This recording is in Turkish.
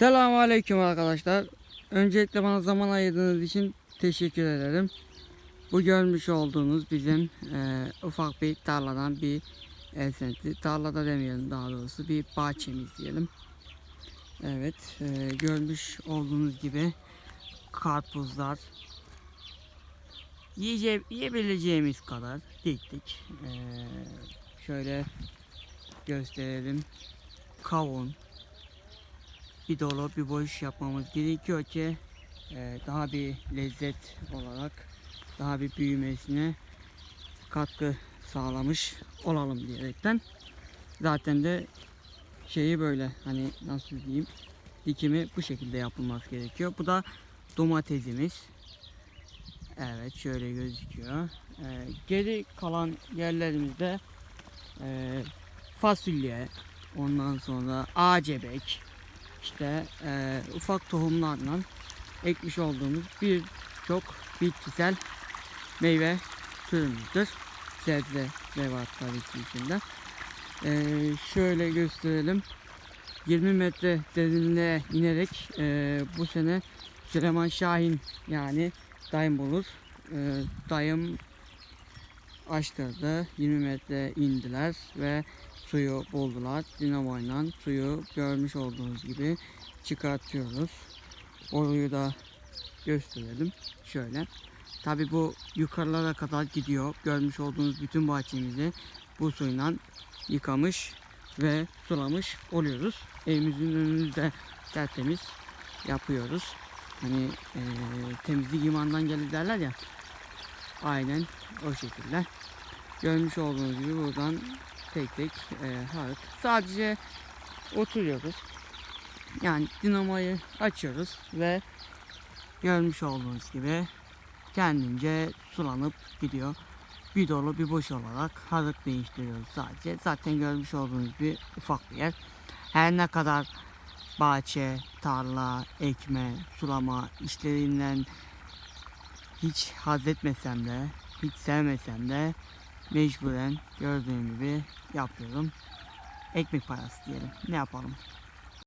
Selamun Aleyküm arkadaşlar. Öncelikle bana zaman ayırdığınız için teşekkür ederim. Bu görmüş olduğunuz bizim e, ufak bir tarladan bir esenti. Tarlada demeyelim daha doğrusu bir bahçemiz diyelim. Evet e, görmüş olduğunuz gibi karpuzlar yiyece yiyebileceğimiz kadar diktik. E, şöyle gösterelim. Kavun, bir dolu bir boş yapmamız gerekiyor ki e, daha bir lezzet olarak daha bir büyümesine katkı sağlamış olalım diyerekten zaten de şeyi böyle hani nasıl diyeyim dikimi bu şekilde yapılması gerekiyor. Bu da domatesimiz. Evet şöyle gözüküyor. E, geri kalan yerlerimizde e, fasulye, ondan sonra acebek, işte e, ufak tohumlarla ekmiş olduğumuz birçok bitkisel meyve türümüzdür. Sebze ki içinde. E, şöyle gösterelim. 20 metre derinliğe inerek e, bu sene Süleyman Şahin yani dayım bulur. E, dayım açtırdı. 20 metre indiler ve suyu buldular. Dinamoyla suyu görmüş olduğunuz gibi çıkartıyoruz. Orayı da gösterelim. Şöyle. Tabi bu yukarılara kadar gidiyor. Görmüş olduğunuz bütün bahçemizi bu suyla yıkamış ve sulamış oluyoruz. Evimizin önünde tertemiz yapıyoruz. Hani eee, temizlik imandan gelir derler ya. Aynen o şekilde. Görmüş olduğunuz gibi buradan tek tek e, harık. Sadece oturuyoruz. Yani dinamayı açıyoruz ve görmüş olduğunuz gibi kendince sulanıp gidiyor. Bir dolu bir boş olarak harık değiştiriyoruz sadece. Zaten görmüş olduğunuz bir ufak bir yer. Her ne kadar bahçe, tarla, ekme, sulama işlerinden hiç haz etmesem de, hiç sevmesem de mecburen gördüğüm gibi yapıyorum. Ekmek parası diyelim. Ne yapalım?